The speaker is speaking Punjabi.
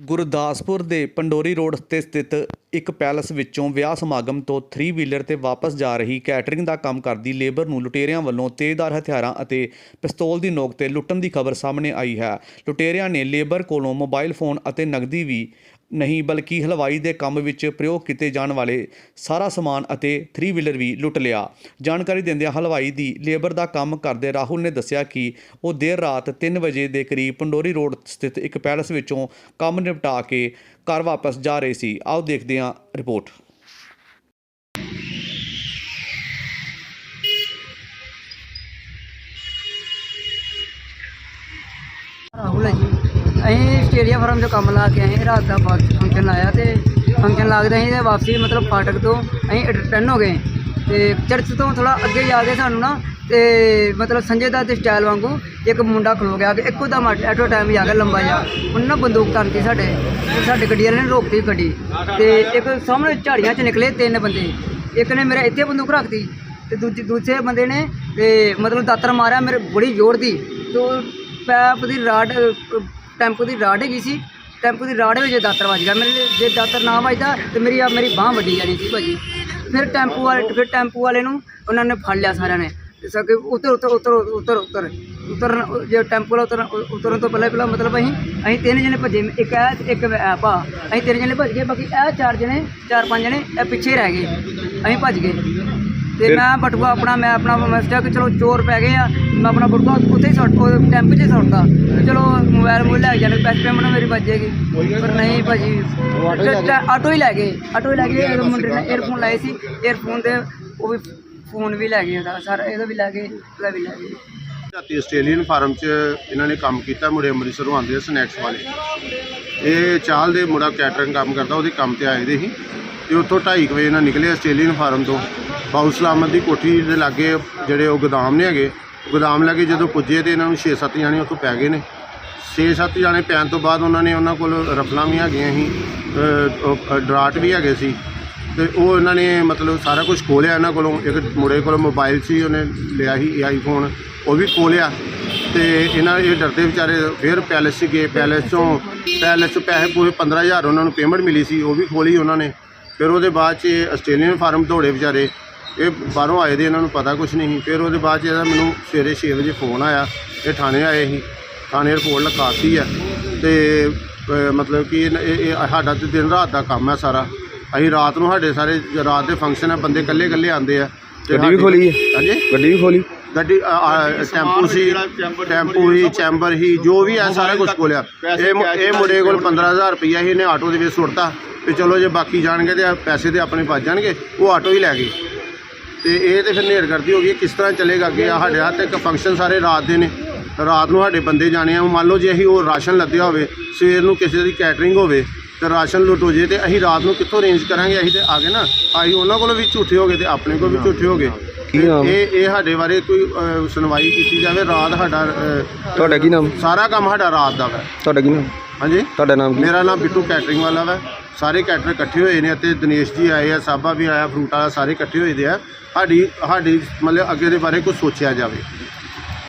ਗੁਰਦਾਸਪੁਰ ਦੇ ਪੰਡੋਰੀ ਰੋਡ ਤੇ ਸਥਿਤ ਇੱਕ ਪੈਲਸ ਵਿੱਚੋਂ ਵਿਆਹ ਸਮਾਗਮ ਤੋਂ 3 ਵੀਲਰ ਤੇ ਵਾਪਸ ਜਾ ਰਹੀ ਕੈਟਰਿੰਗ ਦਾ ਕੰਮ ਕਰਦੀ ਲੇਬਰ ਨੂੰ ਲੁਟੇਰਿਆਂ ਵੱਲੋਂ ਤੇਜ਼ਧਾਰ ਹਥਿਆਰਾਂ ਅਤੇ ਪਿਸਤੌਲ ਦੀ ਨੋਕ ਤੇ ਲੁੱਟਣ ਦੀ ਖਬਰ ਸਾਹਮਣੇ ਆਈ ਹੈ। ਲੁਟੇਰਿਆਂ ਨੇ ਲੇਬਰ ਕੋਲੋਂ ਮੋਬਾਈਲ ਫੋਨ ਅਤੇ ਨਗਦੀ ਵੀ ਨਹੀਂ ਬਲਕਿ ਹਲਵਾਈ ਦੇ ਕੰਮ ਵਿੱਚ ਪ੍ਰਯੋਗ ਕੀਤੇ ਜਾਣ ਵਾਲੇ ਸਾਰਾ ਸਮਾਨ ਅਤੇ 3 ਵੀਲਰ ਵੀ ਲੁੱਟ ਲਿਆ। ਜਾਣਕਾਰੀ ਦਿੰਦਿਆਂ ਹਲਵਾਈ ਦੀ ਲੇਬਰ ਦਾ ਕੰਮ ਕਰਦੇ ਰਾਹੁਲ ਨੇ ਦੱਸਿਆ ਕਿ ਉਹ ਦੇਰ ਰਾਤ 3 ਵਜੇ ਦੇ ਕਰੀਬ ਪੰਡੋਰੀ ਰੋਡ ਸਥਿਤ ਇੱਕ ਪੈਲਸ ਵਿੱਚੋਂ ਕੰਮ ਨਿਪਟਾ ਕੇ ਘਰ ਵਾਪਸ ਜਾ ਰਹੇ ਸੀ। ਆਓ ਦੇਖਦੇ ਹਾਂ ਰਿਪੋਰਟ। ਰਾਹੁਲ ਹੈ ਜੀ। ਅਸੀਂ ਆਸਟ੍ਰੇਲੀਆ ਫਾਰਮ 'ਚ ਕੰਮ ਲਾ ਕੇ ਆਏ, ਰਾਤ ਦਾ ਫੰਕਸ਼ਨ ਲਾਇਆ ਤੇ ਫੰਕਸ਼ਨ ਲੱਗਦੇ ਅਸੀਂ ਤੇ ਵਾਪਸੀ ਮਤਲਬ ਫਾਟਕ ਤੋਂ ਅਸੀਂ ਰਿਟਰਨ ਹੋ ਗਏ। ਤੇ ਚਰਚ ਤੋਂ ਥੋੜਾ ਅੱਗੇ ਜਾ ਕੇ ਸਾਨੂੰ ਨਾ ਤੇ ਮਤਲਬ ਸੰਜੇ ਦਾ ਤੇ ਸਟਾਈਲ ਵਾਂਗੂ ਇੱਕ ਮੁੰਡਾ ਖਲੋ ਗਿਆ ਕਿ ਇੱਕੋ ਦਮ ਐਟੋ ਟਾਈਮ ਹੀ ਆ ਗਿਆ ਲੰਬਾ ਜਿਹਾ। ਉਹਨੇ ਨਾ ਬੰਦੂਕ ਤਾਨਤੀ ਸਾਡੇ ਤੇ ਸਾਡੇ ਗੱਡੀ ਵਾਲੇ ਨੇ ਰੋਕਤੀ ਗੱਡੀ। ਤੇ ਇੱਕ ਸਾਹਮਣੇ ਝਾੜੀਆਂ 'ਚ ਨਿਕਲੇ ਤਿੰਨ ਬੰਦੇ। ਇੱਕ ਨੇ ਮੇਰੇ ਇੱਥੇ ਬੰਦੂਕ ਰੱਖਤੀ ਤੇ ਦੂਜੇ ਦੂਜੇ ਬੰਦੇ ਨੇ, ਤੇ ਮਤਲਬ ਦਾਤਰ ਮਾਰਿਆ, ਮੇਰੇ ਬੜੀ ਜ਼ੋਰ ਦੀ। ਤੋ ਪੈਪ ਦੀ ਰਾਡ, ਟੈਂਪੂ ਦੀ ਰਾਡ ਹੈਗੀ ਸੀ। ਟੈਂਪੂ ਦੀ ਰਾਡ ਵਿੱਚ ਦਾਤਰ ਵੱਜ ਗਿਆ। ਮੇਰੇ ਜੇ ਦਾਤਰ ਨਾ ਵੱਜਦਾ ਤੇ ਮੇਰੀ ਆ ਮੇਰੀ ਬਾਹ ਵੱਡੀ ਜਾਣੀ ਸੀ ਭਾਜੀ ਫਿਰ ਟੈਂਪੂ ਵਾਲੇ ਫਿਰ ਟੈਂਪੂ ਵਾਲੇ ਨੂੰ ਉਹਨਾਂ ਨੇ ਫੜ ਲਿਆ ਸਾਰਿਆਂ ਨੇ। ਤੇ ਸਕੇ ਉਤਰ ਉਤਰ ਉਤਰ ਉਤਰ ਉਤਰ ਉਤਰਨ ਜੇ ਟੈਂਪੂ ਵਾਲਾ ਉਤਰਨ ਉਤਰਨ ਤੋਂ ਪਹਿਲਾਂ ਪਹਿਲਾਂ ਮਤਲਬ ਅਸੀਂ ਅਸੀਂ ਤਿੰਨ ਜਣੇ ਭੱਜੇ ਇੱਕ ਐ ਤੇ ਇੱਕ ਭਾ। ਅਸੀਂ ਤਿੰਨ ਜਣੇ ਭੱਜ ਗਏ ਬਾਕੀ ਇਹ ਚਾਰ ਜਣੇ ਚਾਰ ਪੰਜ ਜਣੇ ਇਹ ਪਿੱਛੇ ਰਹਿ ਗਏ। ਅਸੀਂ ਭੱਜ ਗਏ। ਤੇ ਮੈਂ ਬਟੂਆ ਆਪਣਾ ਮੈਂ ਆਪਣਾ ਮੈਂ ਸੋਚਿਆ ਕਿ ਚਲੋ ਚੋਰ ਪੈ ਗਏ ਆ ਮੈਂ ਆਪਣਾ ਬਟੂਆ ਉੱਥੇ ਹੀ ਸੁੱਟ ਟੈਂਪੂ 'ਚ ਸੁੱਟਦਾ ਚਲੋ ਮੋਬਾਈਲ ਮੋਬਾਈਲ ਲੈ ਜਾਣੇ ਪੈਸੇ ਪੇਮੈਂਟ ਮੇਰੀ ਬਚ ਜਾਏਗੀ। ਪਰ ਨਹੀਂ ਭਾਜੀ ਆਟੋ ਹੀ ਲੈ ਗਏ। ਆਟੋ ਹੀ ਲੈ ਗਏ ਮੁੰਡੇ ਨੇ 에ਅਰਫੋਨ ਲਾਏ ਸੀ 에ਅਰਫੋਨ ਦੇ ਉਹ ਵੀ ਫੋਨ ਵੀ ਲੈ ਗਏ ਉਹਦਾ, ਸਾਰਾ ਇਹਦਾ ਵੀ ਲੈ ਗਏ ਉਹਦਾ ਵੀ ਲੈ ਗਏ। ਜਾਤੀ ਆਸਟ੍ਰੇਲੀਅਨ ਫਾਰਮ 'ਚ ਇਹਨਾਂ ਨੇ ਕੰਮ ਕੀਤਾ, ਮੁੰਡੇ ਅੰਮ੍ਰਿਤਸਰੋਂ ਆਉਂਦੇ ਆ ਸਨੈਕਸ ਵਾਲੇ। ਇਹ ਚਾਲ ਦੇ ਮੁੰਡਾ ਕੈਟਰਿੰਗ ਕੰਮ ਕਰਦਾ, ਉਹਦੇ ਕੰਮ ਤੇ ਆਏ ਦੇ ਸੀ। ਤੇ ਉੱਥੋਂ 2:30 ਵਜੇ ਇਹਨਾਂ ਨਿਕਲੇ ਆਸਟ੍ਰੇਲੀਅਨ ਫਾਰਮ ਤੋਂ। ਬਾਉ ਸਲਾਮਤ ਦੀ ਕੋਠੀ ਦੇ ਲਾਗੇ ਜਿਹੜੇ ਉਹ ਗੋਦਾਮ ਨੇ ਹੈਗੇ, ਗੋਦਾਮ ਲਾਗੇ ਜਦੋਂ ਪੁੱਜੇ ਤੇ ਇਹਨਾਂ ਨੂੰ 6-7 ਜਾਣੇ ਉੱਥੋਂ ਪੈ ਗਏ ਨੇ। 6-7 ਜਾਣੇ ਪੈਣ ਤੋਂ ਬਾਅਦ ਉਹਨਾਂ ਨੇ ਉਹਨਾਂ ਕੋਲ ਰਫਲਾਂ ਵੀ ਹੈਗੀਆਂ ਸੀ ਡਰਾਟ ਵੀ ਹੈਗੇ ਸੀ। ਤੇ ਉਹ ਇਹਨਾਂ ਨੇ ਮਤਲਬ ਸਾਰਾ ਕੁਝ ਖੋਲਿਆ ਇਹਨਾਂ ਕੋਲੋਂ। ਇੱਕ ਮੁੰਡੇ ਕੋਲੋਂ ਮੋਬਾਈਲ ਸੀ, ਉਹਨੇ ਲਿਆ ਸੀ ਆਈਫੋਨ ਉਹ ਵੀ ਖੋਲਿਆ। ਤੇ ਇਹਨਾਂ ਇਹ ਡਰਦੇ ਵਿਚਾਰੇ ਫਿਰ ਪੈਲੇਸ 'ਚ ਗਏ ਪੈਲੇਸ ਚੋਂ ਪੈਲੇਸ 'ਚ ਪੈਸੇ ਪੂਰੇ 15000 ਉਹਨਾਂ ਨੂੰ ਪੇਮੈਂਟ ਮਿਲੀ ਸੀ, ਉਹ ਵੀ ਖੋਲੀ ਉਹਨਾਂ ਨੇ। ਫਿਰ ਉਹਦੇ ਬਾਅਦ 'ਚ ਆਸਟ੍ਰੇਲੀਅਨ ਫਾਰਮ ਦੌੜੇ ਵਿਚਾਰੇ। ਇਹ ਬਾਹਰੋਂ ਆਏ ਦੇ ਇਹਨਾਂ ਨੂੰ ਪਤਾ ਕੁਝ ਨਹੀਂ ਸੀ। ਫਿਰ ਉਹਦੇ ਬਾਅਦ 'ਚ ਇਹਦਾ ਮੈਨੂੰ ਸਵੇਰੇ 6 ਵਜੇ ਫੋਨ ਆਇਆ। ਇਹ ਥਾਣੇ ਆਏ ਸੀ। ਥਾਣੇ ਰਿਪੋਰਟ ਲਿਖਾਤੀ ਆ। ਤੇ ਮਤਲਬ ਕਿ ਇਹ ਇਹ ਸਾਡਾ ਤੇ ਦਿਨ ਰਾਤ ਦਾ ਕੰਮ ਹੈ ਸਾਰਾ। ਅਸੀਂ ਰਾਤ ਨੂੰ ਸਾਡੇ ਸਾਰੇ ਰਾਤ ਦੇ ਫੰਕਸ਼ਨ ਆ ਬੰਦੇ ਇਕੱਲੇ ਇਕੱਲੇ ਆਉਂਦੇ ਆ। ਤੇ ਗੱਡੀ ਵੀ ਖੋਲੀ ਹੈ? ਹਾਂਜੀ? ਗੱਡੀ ਵੀ ਖੋਲੀ? ਗੱਡੀ ਟੈਂਪੂ ਸੀ ਟੈਂਪੂ ਹੀ ਚੈਂਬਰ ਹੀ ਜੋ ਵੀ ਹੈ ਸਾਰਾ ਕੁਝ ਖੋਲਿਆ। ਇਹ ਮੁ- ਇਹ ਮੁੰਡੇ ਕੋਲ 15000 ਰੁਪਈਆ ਸੀ ਇਹਨੇ ਆਟੋ ਦੇ ਵਿੱਚ ਸੁੱਟਤਾ। ਤੇ ਚਲੋ ਜੇ ਬਾਕੀ ਜਾਣਗੇ ਤੇ ਪੈਸੇ ਤੇ ਆਪਣੇ ਬਚ ਜਾਣਗੇ ਉਹ ਆਟੋ ਹੀ ਲੈ ਗਏ। ਤੇ ਇਹ ਤੇ ਫਿਰ ਨੇਰ ਕਰਦੀ ਹੋ ਗਈ ਕਿਸ ਤਰ੍ਹਾਂ ਚੱਲੇਗਾ ਅੱਗੇ? ਆ ਸਾਡੇ ਹੱਥ ਇੱਕ ਫੰਕਸ਼ਨ ਸਾਰੇ ਰਾਤ ਦੇ ਨੇ। ਰਾਤ ਨੂੰ ਸਾਡੇ ਬੰਦੇ ਜਾਣੇ ਆ ਮੰਨ ਲਓ ਜੇ ਅਸੀਂ ਉਹ ਰਾਸ਼ਨ ਲੱਦਿਆ ਹੋਵੇ ਸਵੇਰ ਨੂੰ ਕਿਸੇ ਦੀ ਕੈਟਰਿੰਗ ਹੋਵੇ ਤੇ ਰਾਸ਼ਨ ਲੁੱਟ ਹੋ ਜੇ ਤੇ ਅਸੀਂ ਰਾਤ ਨੂੰ ਕਿੱਥੋਂ ਅਰੇਂਜ ਕਰਾਂਗੇ ਅਸੀਂ ਤੇ ਆ ਗਏ ਨਾ? ਅਸੀਂ ਉਹਨਾਂ ਕੋਲੋਂ ਵੀ ਝੂਠੇ ਹੋ ਗਏ ਤੇ ਆਪਣੇ ਕੋਲ ਵੀ ਝੂਠੇ ਹੋ ਗਏ। ਕੀ ਨਾਮ? ਇਹ ਇਹ ਸਾਡੇ ਬਾਰੇ ਕੋਈ ਅ, ਸੁਣਵਾਈ ਕੀਤੀ ਜਾਵੇ ਰਾਤ ਸਾਡਾ ਅ, ਤੁਹਾਡਾ ਕੀ ਨਾਮ? ਸਾਰਾ ਕੰਮ ਸਾਡਾ ਰਾਤ ਦਾ ਵਾ। ਤੁਹਾਡਾ ਕੀ ਨਾਮ? ਹਾਂਜੀ? ਤੁਹਾਡਾ ਨਾਮ ਕੀ? ਮੇਰਾ ਨਾਮ ਬਿੱਟੂ ਕੈਟਰਿੰਗ ਵਾਲਾ ਵਾ। ਸਾਰੇ ਕੈਟਰ ਇਕੱਠੇ ਹੋਏ ਨੇ ਅਤੇ ਦਿਨੇਸ਼ ਜੀ ਆਏ ਆ ਸਾਬਾ ਵੀ ਆਇਆ ਫਰੂਟ ਵਾਲਾ ਸਾਰੇ ਇਕੱਠੇ ਹੋਏ ਦੇ ਆ। ਸਾਡੀ ਸਾਡੀ ਮਤਲਬ ਅੱਗੇ ਦੇ ਬਾਰੇ ਕੁਝ ਸੋਚਿਆ ਜਾਵੇ।